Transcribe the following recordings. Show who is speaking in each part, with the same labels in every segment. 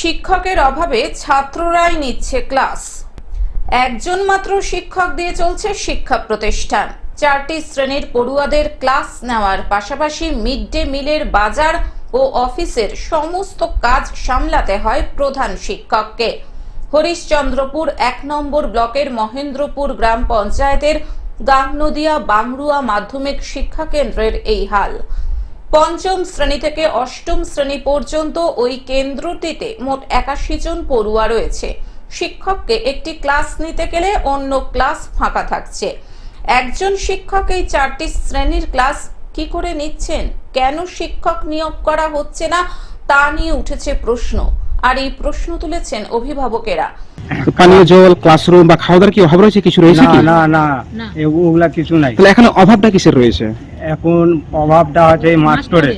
Speaker 1: শিক্ষকের অভাবে ছাত্ররাই নিচ্ছে ক্লাস। একজন মাত্র শিক্ষক দিয়ে চলছে শিক্ষা প্রতিষ্ঠান। চারটি শ্রেণির পড়ুয়াদের ক্লাস নেওয়ার পাশাপাশি মিড ডে মিলের বাজার ও অফিসের সমস্ত কাজ সামলাতে হয় প্রধান শিক্ষককে। হরিশ্চন্দ্রপুর এক নম্বর ব্লকের মহেন্দ্রপুর গ্রাম পঞ্চায়েতের গাংনদিয়া বাংরুয়া মাধ্যমিক শিক্ষা কেন্দ্রের এই হাল। পঞ্চম শ্রেণি থেকে অষ্টম শ্রেণি পর্যন্ত ওই কেন্দ্রটিতে মোট একাশি জন পড়ুয়া রয়েছে। শিক্ষককে একটি ক্লাস নিতে গেলে অন্য ক্লাস ফাঁকা থাকছে। একজন শিক্ষক এই চারটি শ্রেণির ক্লাস কি করে নিচ্ছেন? কেন শিক্ষক নিয়োগ করা হচ্ছে না? তা নিয়ে উঠেছে প্রশ্ন। আর এই প্রশ্ন তুলেছেন অভিভাবকেরা।
Speaker 2: পানীয় জল ক্লাসরুম বা খাওয়া দাওয়ার কি অভাব রয়েছে? কিছু রয়েছে
Speaker 3: না
Speaker 2: কি?
Speaker 3: না না
Speaker 4: না।
Speaker 3: ওগুলা কিছু নাই।
Speaker 2: তাহলে এখানে অভাবটা কিসের রয়েছে?
Speaker 3: এখন অভাবটা আছে এই মাস্টরে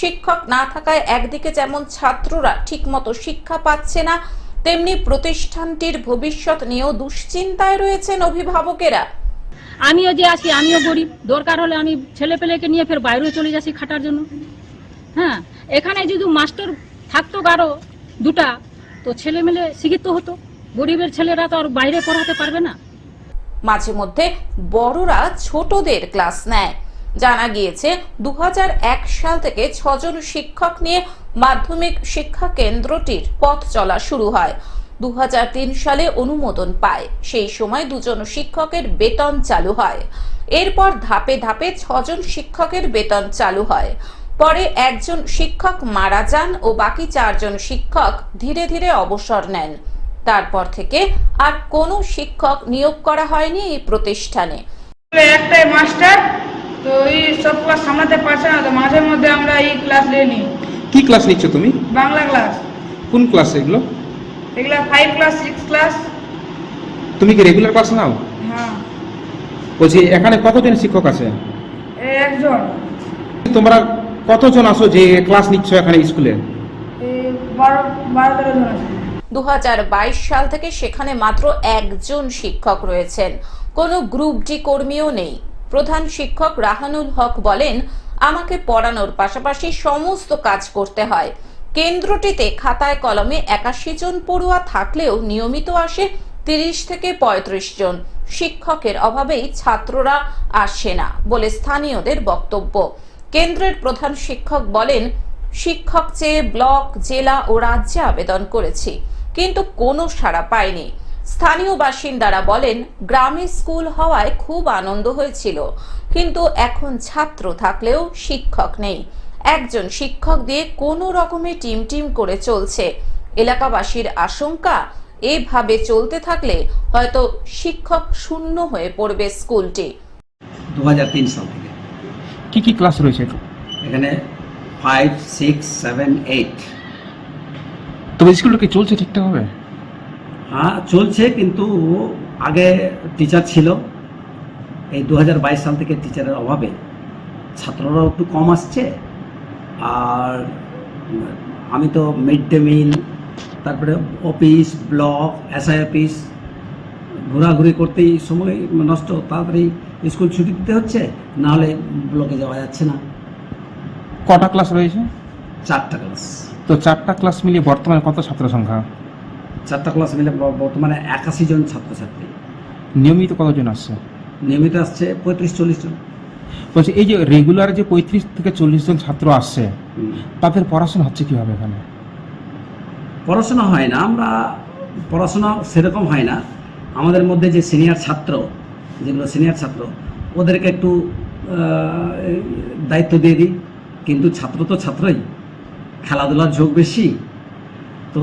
Speaker 1: শিক্ষক না থাকায় একদিকে যেমন ছাত্ররা ঠিকমতো শিক্ষা পাচ্ছে না তেমনি প্রতিষ্ঠানটির ভবিষ্যৎ নিয়েও দুশ্চিন্তায় রয়েছেন অভিভাবকেরা।
Speaker 4: আমিও যে আছি আমিও গরিব। দরকার হলে আমি ছেলে পেলেকে নিয়ে ফের বাইরেও চলে যাচ্ছি খাটার জন্য। হ্যাঁ এখানে যদি মাস্টার থাকতো কারও দুটা তো ছেলে মেলে শিক্ষিত হতো। গরিবের ছেলেরা তো আর বাইরে পড়াতে পারবে না।
Speaker 1: মাঝে মধ্যে বড়রা ছোটদের ক্লাস নেয়। জানা গিয়েছে দু হাজার এক সাল থেকে ছজন শিক্ষক নিয়ে মাধ্যমিক শিক্ষা কেন্দ্রটির পথ চলা শুরু হয়। দু সালে অনুমোদন পায়। সেই সময় দুজন শিক্ষকের বেতন চালু হয়। এরপর ধাপে ধাপে ছজন শিক্ষকের বেতন চালু হয়। পরে একজন শিক্ষক মারা যান ও বাকি চারজন শিক্ষক ধীরে ধীরে অবসর নেন। তারপর থেকে আর কোনো শিক্ষক নিয়োগ করা হয়নি এই প্রতিষ্ঠানে।
Speaker 5: একটাই মাস্টার তো এই সব ক্লাস সামলাতে পারছে না তো মাঝে মধ্যে আমরা এই ক্লাস নিয়ে নিই।
Speaker 2: কি ক্লাস নিচ্ছ তুমি?
Speaker 5: বাংলা ক্লাস
Speaker 2: কোন ক্লাস এগুলো?
Speaker 5: এগুলা ফাইভ ক্লাস সিক্স ক্লাস
Speaker 2: তুমি কি রেগুলার ক্লাস নাও?
Speaker 5: হ্যাঁ।
Speaker 2: বলছি এখানে কতজন শিক্ষক আছে?
Speaker 5: একজন।
Speaker 2: তোমরা কতজন আসো যে ক্লাস নিচ্ছ এখানে স্কুলে?
Speaker 5: এই বারো বারো তেরো জন আছে।
Speaker 1: দু হাজার বাইশ সাল থেকে সেখানে মাত্র একজন শিক্ষক রয়েছেন। কোনো গ্রুপ ডি কর্মীও নেই। প্রধান শিক্ষক রাহানুল হক বলেন, আমাকে পড়ানোর পাশাপাশি সমস্ত কাজ করতে হয়। কেন্দ্রটিতে খাতায় কলমে একাশি জন পড়ুয়া থাকলেও নিয়মিত আসে তিরিশ থেকে পঁয়ত্রিশ জন। শিক্ষকের অভাবেই ছাত্ররা আসে না, বলে স্থানীয়দের বক্তব্য। কেন্দ্রের প্রধান শিক্ষক বলেন, শিক্ষক চেয়ে ব্লক, জেলা ও রাজ্যে আবেদন করেছি, কিন্তু কোনো সাড়া পায়নি স্থানীয় বাসিন্দারা বলেন গ্রামে স্কুল হওয়ায় খুব আনন্দ হয়েছিল কিন্তু এখন ছাত্র থাকলেও শিক্ষক নেই। একজন শিক্ষক দিয়ে কোনো রকমে টিম টিম করে চলছে। এলাকাবাসীর আশঙ্কা এভাবে চলতে থাকলে হয়তো শিক্ষক শূন্য হয়ে পড়বে স্কুলটি।
Speaker 6: দু সাল থেকে।
Speaker 2: কি কি ক্লাস রয়েছে
Speaker 6: এখানে? ফাইভ সিক্স সেভেন এইট
Speaker 2: তবে স্কুলটা কি চলছে ঠিকঠাক হবে
Speaker 6: হ্যাঁ চলছে কিন্তু আগে টিচার ছিল। এই দু হাজার বাইশ সাল থেকে টিচারের অভাবে। ছাত্ররাও একটু কম আসছে। আর আমি তো মিড ডে মিল তারপরে অফিস ব্লক এসআই অফিস ঘোরাঘুরি করতেই সময় নষ্ট তাড়াতাড়ি স্কুল ছুটি দিতে হচ্ছে নাহলে ব্লকে যাওয়া যাচ্ছে না।
Speaker 2: কটা ক্লাস রয়েছে?
Speaker 6: চারটা ক্লাস
Speaker 2: তো চারটা ক্লাস মিলিয়ে বর্তমানে কত ছাত্র সংখ্যা
Speaker 6: চারটা ক্লাস মিলে বর্তমানে একাশি জন ছাত্রছাত্রী।
Speaker 2: নিয়মিত কতজন আসছে?
Speaker 6: নিয়মিত আসছে পঁয়ত্রিশ চল্লিশ জন।
Speaker 2: বলছি এই যে রেগুলার যে পঁয়ত্রিশ থেকে চল্লিশ জন ছাত্র আসছে। তাদের পড়াশোনা হচ্ছে কীভাবে এখানে?
Speaker 6: পড়াশোনা হয় না আমরা পড়াশোনা সেরকম হয় না। আমাদের মধ্যে যে সিনিয়র ছাত্র যেগুলো সিনিয়র ছাত্র ওদেরকে একটু দায়িত্ব দিয়ে দিই। কিন্তু ছাত্র তো ছাত্রই খেলাধুলার ঝোঁক বেশি। তো